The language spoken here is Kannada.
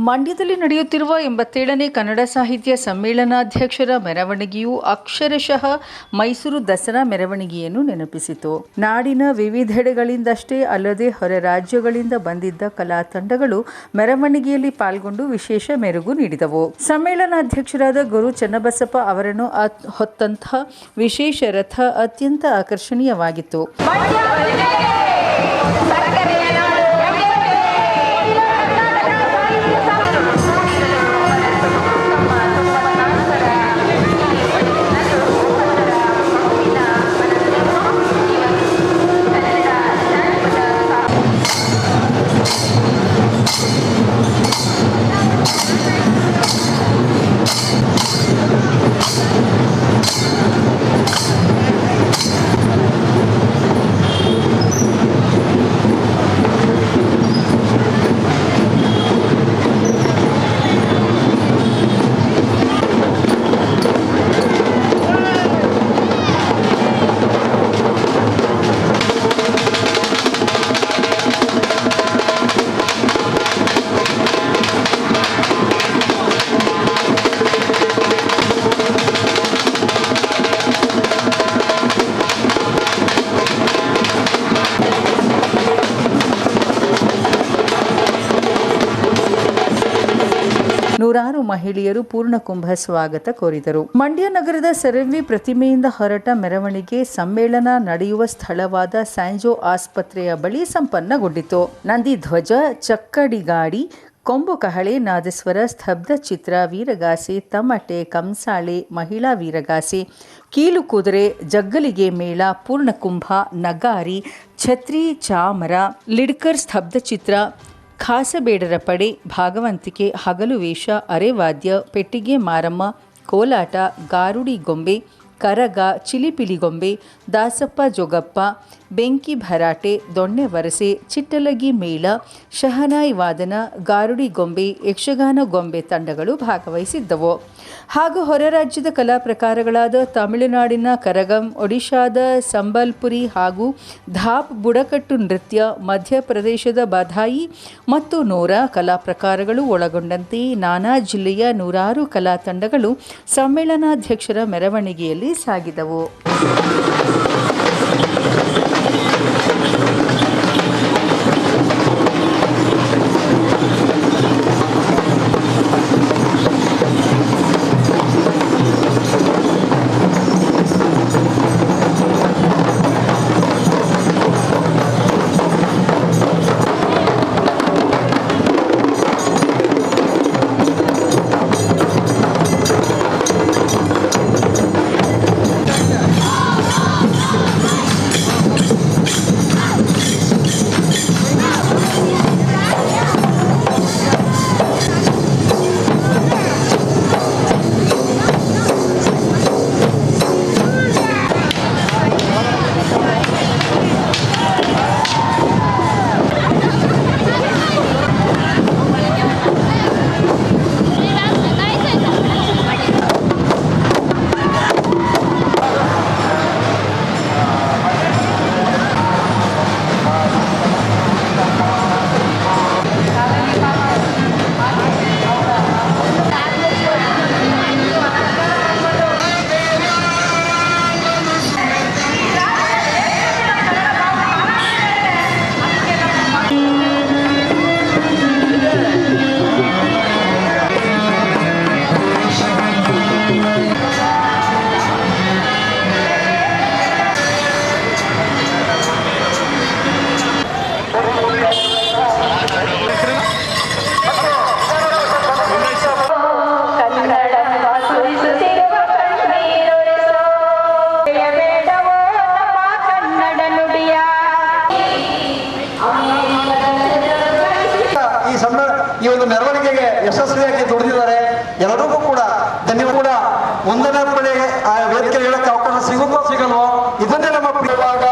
ಮಂಡ್ಯದಲ್ಲಿ ನಡೆಯುತ್ತಿರುವ ಎಂಬತ್ತೇಳನೇ ಕನ್ನಡ ಸಾಹಿತ್ಯ ಸಮ್ಮೇಳನಾಧ್ಯಕ್ಷರ ಮೆರವಣಿಗೆಯು ಅಕ್ಷರಶಃ ಮೈಸೂರು ದಸರಾ ಮೆರವಣಿಗೆಯನ್ನು ನೆನಪಿಸಿತು. ನಾಡಿನ ವಿವಿಧೆಡೆಗಳಿಂದಷ್ಟೇ ಅಲ್ಲದೆ ಹೊರ ರಾಜ್ಯಗಳಿಂದ ಬಂದಿದ್ದ ಕಲಾ ತಂಡಗಳು ಮೆರವಣಿಗೆಯಲ್ಲಿ ಪಾಲ್ಗೊಂಡು ವಿಶೇಷ ಮೆರುಗು ನೀಡಿದವು. ಸಮ್ಮೇಳನಾಧ್ಯಕ್ಷರಾದ ಗುರು ಚನ್ನಬಸಪ್ಪ ಅವರನ್ನು ಹೊತ್ತಂತಹ ವಿಶೇಷ ರಥ ಅತ್ಯಂತ ಆಕರ್ಷಣೀಯವಾಗಿತ್ತು. ನೂರಾರು ಮಹಿಳೆಯರು ಪೂರ್ಣಕುಂಭ ಸ್ವಾಗತ ಕೋರಿದರು. ಮಂಡ್ಯ ನಗರದ ಸೆರೆವಿ ಪ್ರತಿಮೆಯಿಂದ ಹೊರಟ ಮೆರವಣಿಗೆ ಸಮ್ಮೇಳನ ನಡೆಯುವ ಸ್ಥಳವಾದ ಸ್ಯಾಂಜೋ ಆಸ್ಪತ್ರೆಯ ಬಳಿ ಸಂಪನ್ನಗೊಂಡಿತು. ನಂದಿ ಧ್ವಜ, ಚಕ್ಕಡಿ ಗಾಡಿ, ಕೊಂಬು ಕಹಳೆ, ನಾದಸ್ವರ, ಸ್ತಬ್ಧ ಚಿತ್ರ, ವೀರಗಾಸೆ, ತಮಟೆ, ಕಂಸಾಳೆ, ಮಹಿಳಾ ವೀರಗಾಸೆ. ಕೀಲು ಕುದುರೆ, ಜಗ್ಗಲಿಗೆ ಮೇಳ, ಪೂರ್ಣಕುಂಭ, ನಗಾರಿ, ಛತ್ರಿ, ಚಾಮರ, ಲಿಡ್ಕರ್ ಸ್ತಬ್ಧ ಚಿತ್ರ ಖಾಸಬೇಡರ ಪಡೆ ಭಾಗವಂತಿಕೆ ಹಗಲು ವೇಷ ಅರೆವಾದ್ಯ ಪೆಟ್ಟಿಗೆ ಮಾರಮ್ಮ ಕೋಲಾಟ ಗಾರುಡಿ ಗೊಂಬೆ ಕರಗ ಚಿಲಿಪಿಲಿ ಗೊಂಬೆ ದಾಸಪ್ಪ ಜೋಗಪ್ಪ, ಬೆಂಕಿ ಭರಾಟೆ, ದೊಣ್ಣೆ ವರಸೆ, ಚಿಟ್ಟಲಗಿ ಮೇಳ, ಶಹನಾಯಿ ವಾದನ, ಗಾರುಡಿ ಗೊಂಬೆ, ಯಕ್ಷಗಾನ ಗೊಂಬೆ ತಂಡಗಳು ಭಾಗವಹಿಸಿದ್ದವು. ಹಾಗೂ ಹೊರ ರಾಜ್ಯದ ಕಲಾ ಪ್ರಕಾರಗಳಾದ ತಮಿಳುನಾಡಿನ ಕರಗಂ, ಒಡಿಶಾದ ಸಂಬಲ್ಪುರಿ ಹಾಗೂ ಧಾಪ್ ಬುಡಕಟ್ಟು ನೃತ್ಯ, ಮಧ್ಯಪ್ರದೇಶದ ಬಧಾಯಿ ಮತ್ತು ನೂರ ಕಲಾ ಪ್ರಕಾರಗಳು ಒಳಗೊಂಡಂತೆ ನಾನಾ ಜಿಲ್ಲೆಯ ನೂರಾರು ಕಲಾ ತಂಡಗಳು ಸಮ್ಮೇಳನಾಧ್ಯಕ್ಷರ ಮೆರವಣಿಗೆಯಲ್ಲಿ ಸಾಗಿದವು ಮೆರವಣಿಗೆಗೆ ಯಶಸ್ವಿಯಾಗಿ ದುಡಿದಿದ್ದಾರೆ. ಎಲ್ಲರಿಗೂ ಕೂಡ ಧನ್ಯವಾದ ಕೂಡ ಒಂದನೇ ಪಡೆ ಆ ವೇದಿಕೆ ಹೇಳಕ್ಕೆ ಅವಕಾಶ ಸಿಗುತ್ತೋ ಸಿಗಲ್ವೋ, ಇದನ್ನೇ ನಮ್ಮ ಪ್ರಿಯವಾದ